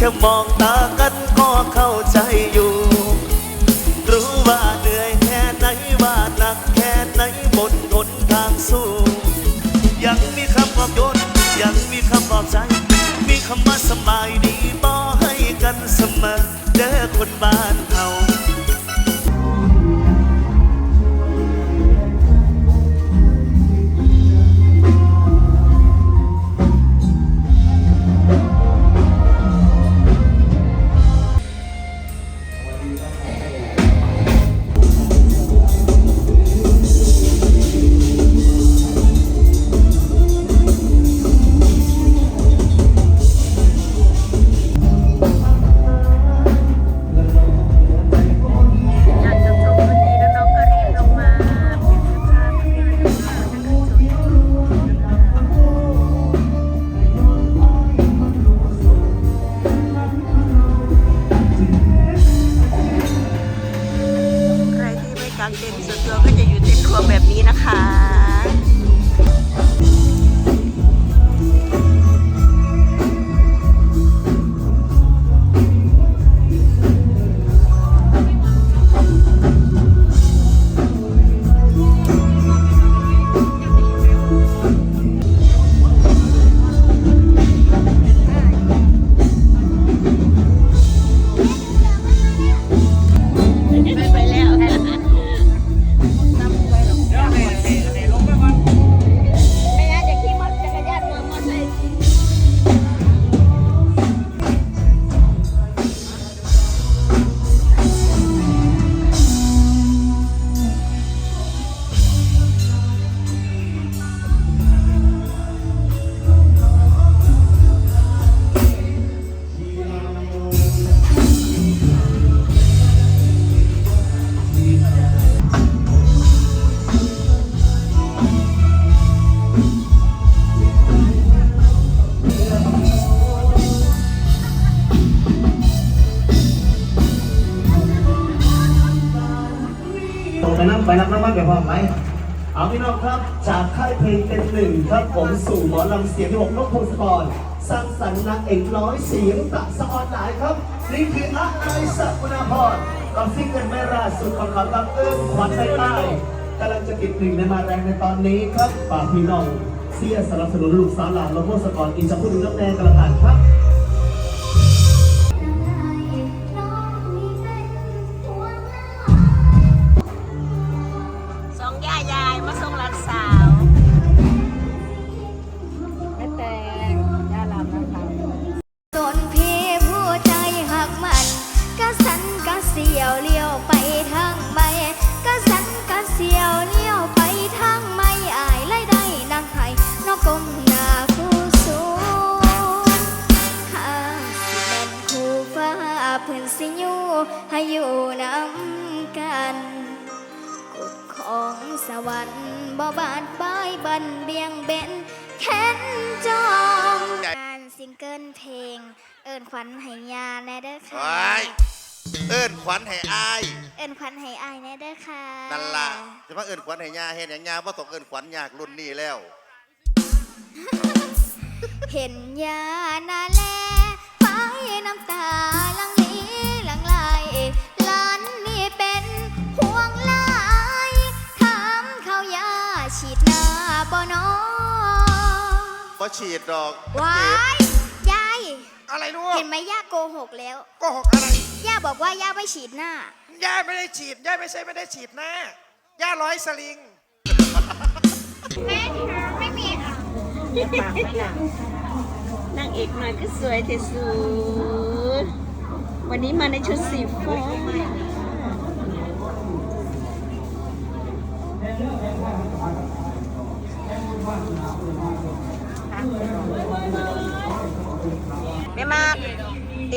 แค่มองตากันก็เข้าใจอยู่ รู้ว่าเหนื่อยแค่ไหนว่าหนักแค่ไหนบนหนทางสู้ ยังมีคำปลอบโยนยังมีคำปลอบใจ มีคำว่าสบายดีบอให้กันเสมอเด้อคนบ้าน ที่ ไปนั่งไปรับน้ำมันไปพร้อมไหมเอาพี่น้องครับ จากค่ายเพลงเป็นหนึ่งครับผมสู่หมอลำเสียงที่หกนกพงศกรสร้างสรรค์นางเอกร้อยเสียงตะสะออนหลายครับ นี่คืออาไอสักุณาพรกับซิงเกิลแม่ราสุดของเขาบังเอิญขวัญใจใต้กำลังจะติดหนึ่งในมาแรงในตอนนี้ครับฝากพี่น้องเสียสนับสนุนลูกสาวหลานลงพงศกรอินจะพูดถึงน้ำแดงกระหันครับ สิอยู่ให้อยู่นำกันกฎของสวรรค์บ่บาดบายบันเบียงเบนแค้นจอมงานซิงเกิลเพลง เอิญขวัญให้ยาแน่เด้อค่ะ ว้ายเอิ้นขวัญให้อายเอิญขวัญให้อายแน่เด้อค่ะนั่นล่ะจะมาเอิ้นขวัญให้ยาเฮ็ดหยังยาบ่ต้องเอิ้นขวัญยากรุ่นนี้แล้ว เห็นยานาแลไปน้ำตาลัง ฉีดดอกว้ายยายอะไรลูกเห็นไหมย่าโกหกแล้ว โก็หกอะไรย่าบอกว่าย่าไม่ฉีดหน้า ย่าไม่ได้ฉีด ย่าไม่ใช่ไม่ได้ฉีดหน้า ย่าร้อยสลิงนางเอกมาก็สวยที่สุดวันนี้มาในชุดสีฟ้าแม่มากติ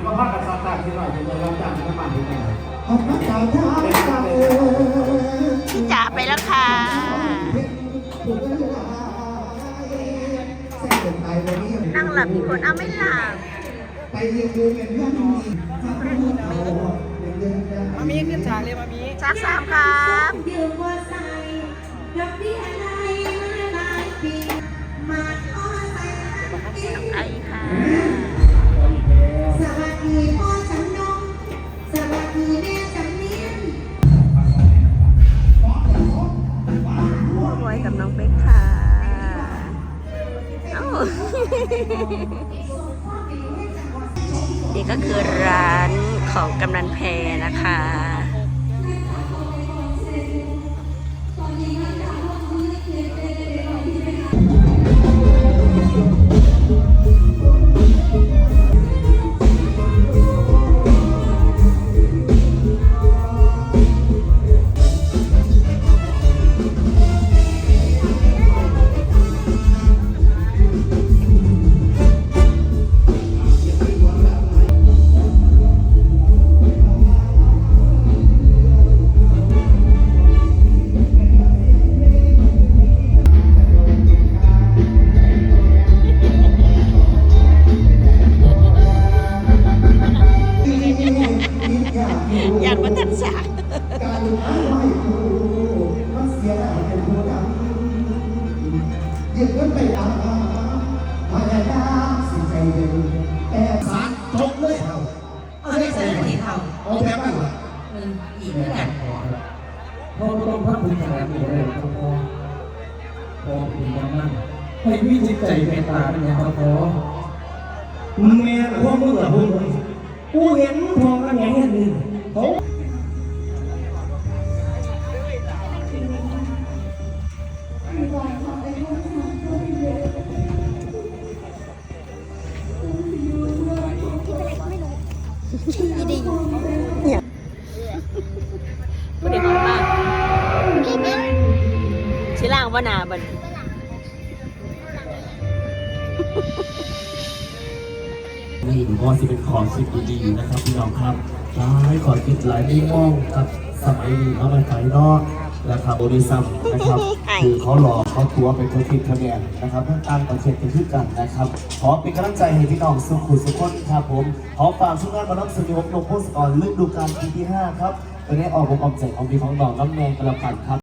เดี๋ยวมาพักกับซาตาที่หน่อยจะเราจ้างน้ำมันที่ไหนพี่จ๋าไปแล้วค่ะ นั่งหลับอีกคนเอาไม่หลับไปเรียนรู้กันเรื่องนี้มามีขึ้นฉากเลยมามีชักสามครับยืมว่าใส่ดอกเบี้ยอะไรมาหลายปีมาอ้อใส่ปีไอค่ะ นี่ก็คือร้านของกำนันแพรนะคะ ยืนไปตามพยายามสิใจเย็นแอบสารจบเลยเอาเอาได้เสนอที่เขาเอาแบบนั้นเอออีกเรื่องพ่อต้องพักถึงขนาดนี้เลยครับพ่อพ่อคุณยังนั่งให้มีจิตใจเมตตาเป็นอย่างครับพ่อแม่พวกมึงเหรอพวกมึงกูเห็นพอกันอย่างนี้เขา ไม่ได้หอมมากชิล่างว่านาบันนี่ก็สิเป็นของสิบดีๆนะครับพี่น้องครับหลายขอคิดหลายไม่มองครับสมัยนี้เอามาขายนอก นะครับโอดิซัมนะครับคือเขาหลอกเขาตัวเป็นคนคิดคะแนนนะครับทั้งต่างประเทศเป็นชื่อกันนะครับ ขอเป็นกำลังใจให้พี่น้องสุขุสุขคนครับผม ขอฝากช่วงงานมารับสนุกลงโพสต์ก่อนฤดูกาลปีที่ 5 ครับตอนนี้ออกผมออกใจของพี่ของน้องน้ำแมงกระพันครับ